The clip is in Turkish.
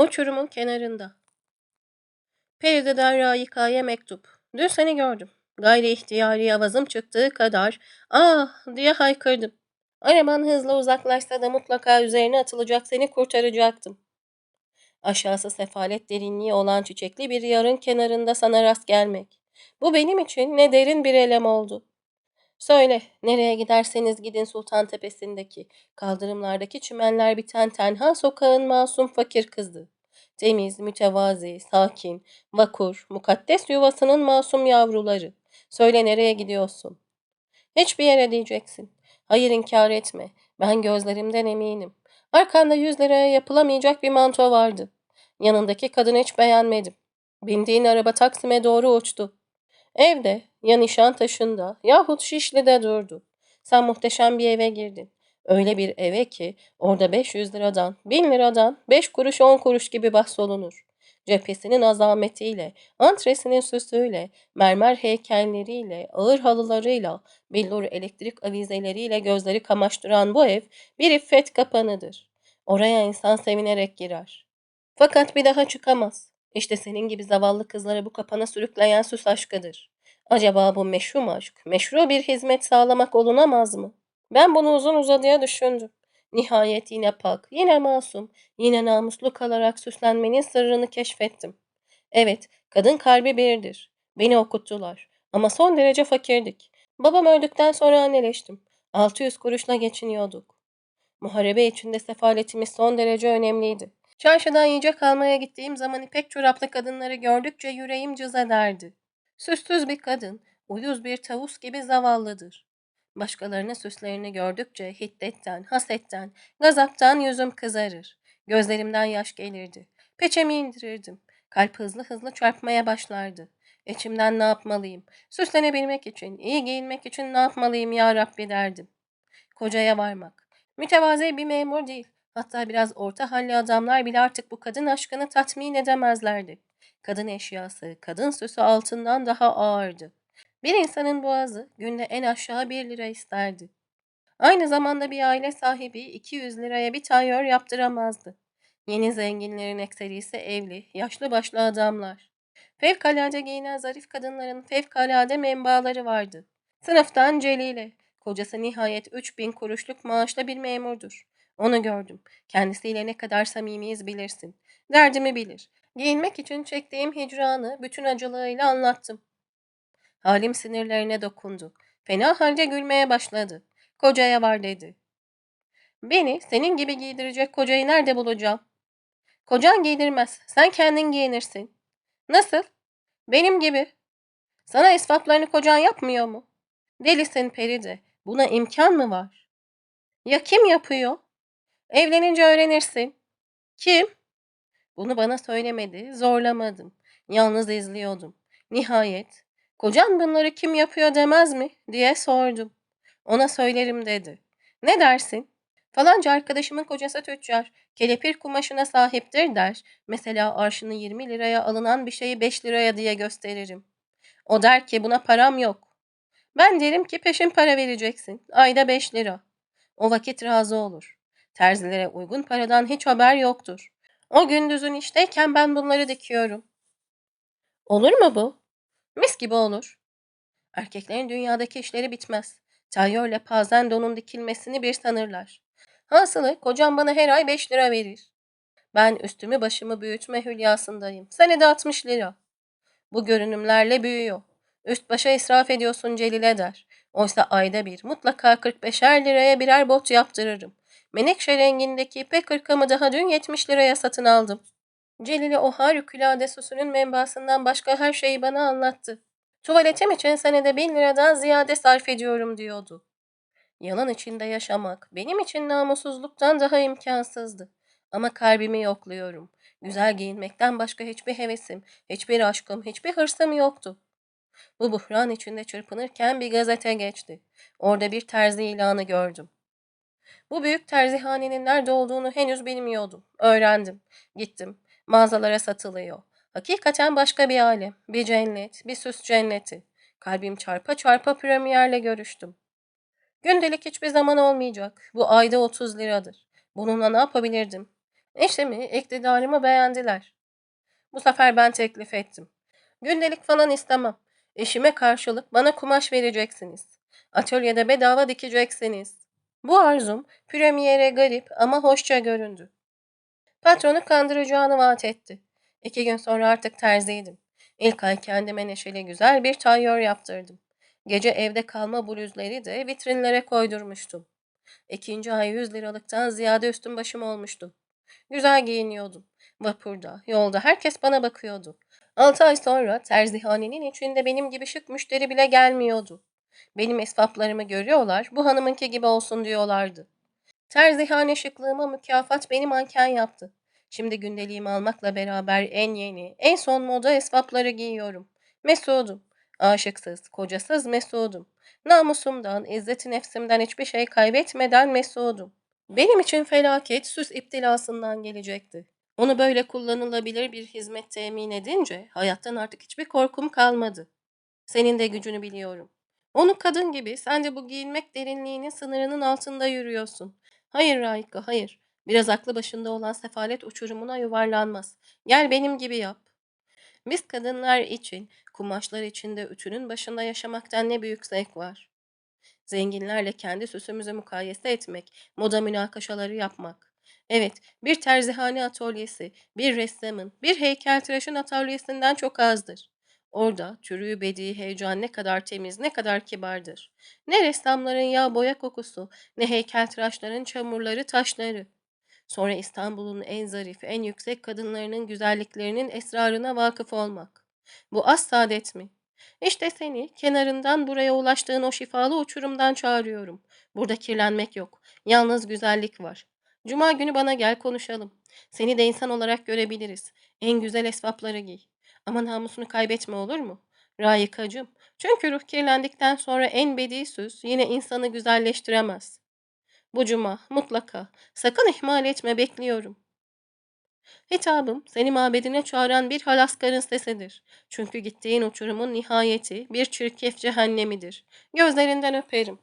Uçurumun kenarında. Pergıdan Raika'ya mektup. Dün seni gördüm. Gayri ihtiyari avazım çıktığı kadar ah diye haykırdım. Araban hızla uzaklaşsa da mutlaka üzerine atılacak seni kurtaracaktım. Aşağısı sefalet derinliği olan çiçekli bir yarın kenarında sana rast gelmek. Bu benim için ne derin bir elem oldu. Söyle, nereye giderseniz gidin Sultan Tepesi'ndeki, kaldırımlardaki çimenler biten tenha sokağın masum fakir kızı. Temiz, mütevazi, sakin, vakur, mukaddes yuvasının masum yavruları. Söyle nereye gidiyorsun? Hiçbir yere diyeceksin. Hayır inkar etme. Ben gözlerimden eminim. Arkanda yüz liraya yapılamayacak bir manto vardı. Yanındaki kadını hiç beğenmedim. Bindiğin araba Taksim'e doğru uçtu. Evde, ya Nişantaşı'nda yahut Şişli'de durdu. Sen muhteşem bir eve girdin. Öyle bir eve ki orada 500 liradan, 1000 liradan 5 kuruş 10 kuruş gibi bahsolunur. Cephesinin azametiyle, antresinin süsüyle, mermer heykelleriyle, ağır halılarıyla, billur elektrik avizeleriyle gözleri kamaştıran bu ev bir iffet kapanıdır. Oraya insan sevinerek girer. Fakat bir daha çıkamaz. İşte senin gibi zavallı kızları bu kapana sürükleyen süs aşkıdır. Acaba bu meşru aşk, meşru bir hizmet sağlamak olunamaz mı? Ben bunu uzun uzadıya düşündüm. Nihayet yine pak, yine masum, yine namuslu kalarak süslenmenin sırrını keşfettim. Evet, kadın kalbi birdir. Beni okuttular. Ama son derece fakirdik. Babam öldükten sonra anneleştim. 600 kuruşla geçiniyorduk. Muharebe içinde sefaletimiz son derece önemliydi. Çarşıdan yiyecek almaya gittiğim zaman ipek çoraplı kadınları gördükçe yüreğim cız ederdi. Süssüz bir kadın, uyuz bir tavus gibi zavallıdır. Başkalarının süslerini gördükçe hiddetten, hasetten, gazaptan yüzüm kızarır. Gözlerimden yaş gelirdi. Peçemi indirirdim. Kalp hızlı hızlı çarpmaya başlardı. İçimden ne yapmalıyım? Süslenebilmek için, iyi giyinmek için ne yapmalıyım ya Rabbi derdim. Kocaya varmak. Mütevazi bir memur değil. Hatta biraz orta halli adamlar bile artık bu kadın aşkını tatmin edemezlerdi. Kadın eşyası, kadın süsü altından daha ağırdı. Bir insanın boğazı günde en aşağı bir lira isterdi. Aynı zamanda bir aile sahibi 200 liraya bir tayör yaptıramazdı. Yeni zenginlerin ekserisi evli, yaşlı başlı adamlar. Fevkalade giyinen zarif kadınların fevkalade menbaaları vardı. Sınıftan Celile, kocası nihayet 3000 kuruşluk maaşla bir memurdur. Onu gördüm. Kendisiyle ne kadar samimiyiz bilirsin. Derdimi bilir. Giyinmek için çektiğim hicranı bütün acılığıyla anlattım. Halim sinirlerine dokundu. Fena halde gülmeye başladı. Kocaya var dedi. Beni senin gibi giydirecek kocayı nerede bulacağım? Kocan giydirmez. Sen kendin giyinirsin. Nasıl? Benim gibi. Sana esvaplarını kocan yapmıyor mu? Delisin Peride. Buna imkan mı var? Ya kim yapıyor? Evlenince öğrenirsin. Kim? Bunu bana söylemedi, zorlamadım. Yalnız izliyordum. Nihayet, kocan bunları kim yapıyor demez mi diye sordum. Ona söylerim dedi. Ne dersin? Falanca arkadaşımın kocası tüccar. Kelepir kumaşına sahiptir der. Mesela arşını 20 liraya alınan bir şeyi 5 liraya diye gösteririm. O der ki buna param yok. Ben derim ki peşin para vereceksin. Ayda 5 lira. O vakit razı olur. Terzilere uygun paradan hiç haber yoktur. O gündüzün işteyken ben bunları dikiyorum. Olur mu bu? Mis gibi olur. Erkeklerin dünyadaki işleri bitmez. Tayyörle pazendonun dikilmesini bir sanırlar. Hasılı kocam bana her ay beş lira verir. Ben üstümü başımı büyütme hülyasındayım. Senede altmış lira. Bu görünümlerle büyüyor. Üst başa israf ediyorsun Celile der. Oysa ayda bir mutlaka 45'er liraya birer bot yaptırırım. Menekşe rengindeki ipek hırkamı daha dün 70 liraya satın aldım. Celile o harikulade süsünün membasından başka her şeyi bana anlattı. Tuvaletim için senede bin liradan ziyade sarf ediyorum diyordu. Yalan içinde yaşamak benim için namussuzluktan daha imkansızdı. Ama kalbimi yokluyorum. Güzel giyinmekten başka hiçbir hevesim, hiçbir aşkım, hiçbir hırsım yoktu. Bu buhran içinde çırpınırken bir gazete geçti. Orada bir terzi ilanı gördüm. Bu büyük terzihanenin nerede olduğunu henüz bilmiyordum. Öğrendim. Gittim. Mağazalara satılıyor. Hakikaten başka bir alem. Bir cennet, bir süs cenneti. Kalbim çarpa çarpa premierle görüştüm. Gündelik hiçbir zaman olmayacak. Bu ayda 30 liradır. Bununla ne yapabilirdim? Eşimi, iktidarımı beğendiler. Bu sefer ben teklif ettim. Gündelik falan istemem. Eşime karşılık bana kumaş vereceksiniz. Atölyede bedava dikeceksiniz. Bu arzum premiere garip ama hoşça göründü. Patronu kandıracağını vaat etti. İki gün sonra artık terziydim. İlk ay kendime neşeli güzel bir tayyör yaptırdım. Gece evde kalma bluzları da vitrinlere koydurmuştum. İkinci ay yüz liralıktan ziyade üstüm başım olmuştu. Güzel giyiniyordum. Vapurda, yolda herkes bana bakıyordu. Altı ay sonra terzihanenin içinde benim gibi şık müşteri bile gelmiyordu. Benim esvaplarımı görüyorlar, bu hanımınki gibi olsun diyorlardı. Terzihane şıklığıma mükafat beni manken yaptı. Şimdi gündeliğimi almakla beraber en yeni, en son moda esvapları giyiyorum. Mesudum. Aşıksız, kocasız mesudum. Namusumdan, izzeti nefsimden hiçbir şey kaybetmeden mesudum. Benim için felaket süs iptilasından gelecekti. Onu böyle kullanılabilir bir hizmet temin edince hayattan artık hiçbir korkum kalmadı. Senin de gücünü biliyorum. Onu kadın gibi sen de bu giyinmek derinliğinin sınırının altında yürüyorsun. Hayır Raika, hayır. Biraz aklı başında olan sefalet uçurumuna yuvarlanmaz. Gel benim gibi yap. Biz kadınlar için, kumaşlar içinde ütünün başında yaşamaktan ne büyük zevk var. Zenginlerle kendi süsümüzü mukayese etmek, moda münakaşaları yapmak. Evet, bir terzihane atölyesi, bir ressamın, bir heykeltıraşın atölyesinden çok azdır. Orada türü bedi heyecan ne kadar temiz, ne kadar kibardır. Ne ressamların yağ boya kokusu, ne heykeltıraşların çamurları, taşları. Sonra İstanbul'un en zarif, en yüksek kadınlarının güzelliklerinin esrarına vakıf olmak. Bu az saadet mi? İşte seni kenarından buraya ulaştığın o şifalı uçurumdan çağırıyorum. Burada kirlenmek yok. Yalnız güzellik var. Cuma günü bana gel konuşalım. Seni de insan olarak görebiliriz. En güzel esvapları giy. Ama namusunu kaybetme olur mu? Rayikacım. Çünkü ruh kirlendikten sonra en bedi söz yine insanı güzelleştiremez. Bu cuma mutlaka. Sakın ihmal etme bekliyorum. Hitabım seni mabedine çağıran bir halaskarın sesidir. Çünkü gittiğin uçurumun nihayeti bir çirkef cehennemidir. Gözlerinden öperim.